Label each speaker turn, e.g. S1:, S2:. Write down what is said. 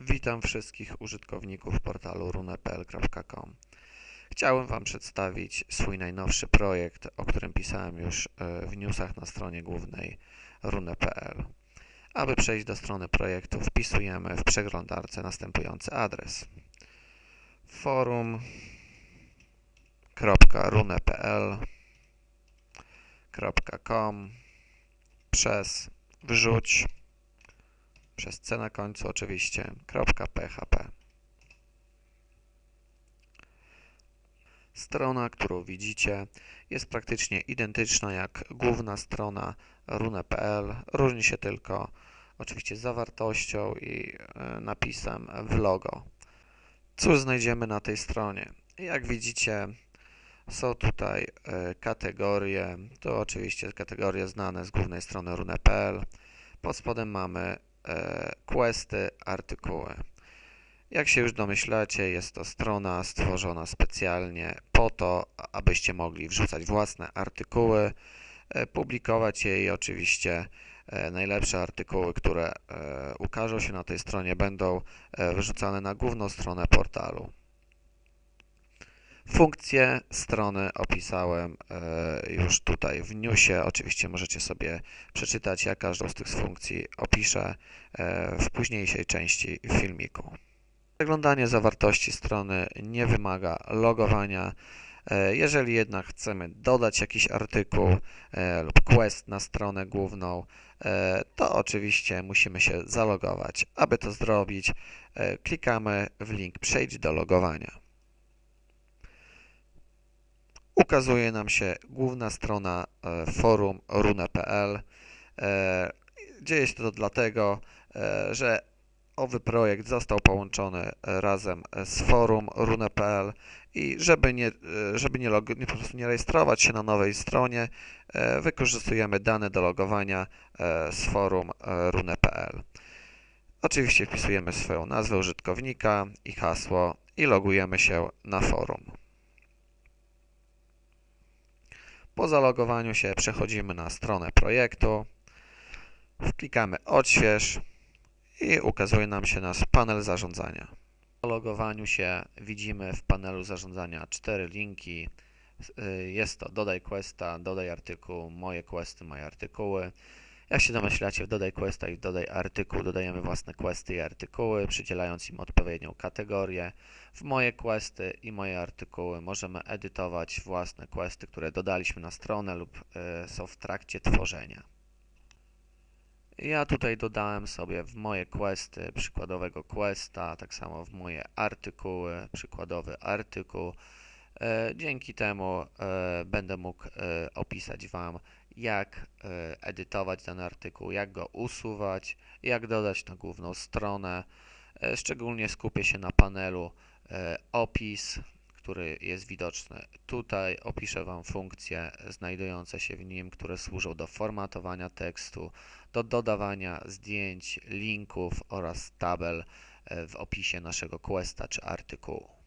S1: Witam wszystkich użytkowników portalu runepl.com. Chciałem Wam przedstawić swój najnowszy projekt, o którym pisałem już e, w newsach na stronie głównej rune.pl. Aby przejść do strony projektu, wpisujemy w przeglądarce następujący adres forum.runepl.com przez wrzuć przez C na końcu oczywiście, .php. Strona, którą widzicie, jest praktycznie identyczna jak główna strona rune.pl. Różni się tylko oczywiście zawartością i e, napisem w logo. Cóż znajdziemy na tej stronie? Jak widzicie, są tutaj e, kategorie, to oczywiście kategorie znane z głównej strony rune.pl. Pod spodem mamy questy, artykuły. Jak się już domyślacie, jest to strona stworzona specjalnie po to, abyście mogli wrzucać własne artykuły, e, publikować je i oczywiście e, najlepsze artykuły, które ukażą się na tej stronie będą wrzucane na główną stronę portalu. Funkcje strony opisałem e, już tutaj w newsie. Oczywiście możecie sobie przeczytać, jak każdą z tych funkcji opiszę e, w późniejszej części filmiku. Przeglądanie zawartości strony nie wymaga logowania. E, jeżeli jednak chcemy dodać jakiś artykuł lub quest na stronę główną, to oczywiście musimy się zalogować. Aby to zrobić, klikamy w link Przejdź do logowania ukazuje nam się główna strona e, forum rune.pl. E, dzieje się to dlatego, e, że owy projekt został połączony razem z forum rune.pl i żeby nie, żeby nie, log, nie, po prostu nie rejestrować się na nowej stronie, wykorzystujemy dane do logowania z forum rune.pl. Oczywiście wpisujemy swoją nazwę użytkownika i hasło i logujemy się na forum. Po zalogowaniu się przechodzimy na stronę projektu, wklikamy odśwież i ukazuje nam się nasz panel zarządzania. Po logowaniu się widzimy w panelu zarządzania cztery linki. Jest to dodaj questa, dodaj artykuł, moje questy, moje artykuły. Jak się domyślacie, w Dodaj Questa i w Dodaj Artykuł dodajemy własne questy i artykuły, przydzielając im odpowiednią kategorię. W moje questy i moje artykuły możemy edytować własne questy, które dodaliśmy na stronę lub y, są w trakcie tworzenia. Ja tutaj dodałem sobie w moje questy przykładowego questa, tak samo w moje artykuły, przykładowy artykuł. E, dzięki temu e, będę mógł opisać Wam, jak e, edytować dany artykuł, jak go usuwać, jak dodać na główną stronę. E, szczególnie skupię się na panelu e, opis, który jest widoczny tutaj. Opiszę Wam funkcje znajdujące się w nim, które służą do formatowania tekstu, do dodawania zdjęć, linków oraz tabel w opisie naszego questa czy artykułu.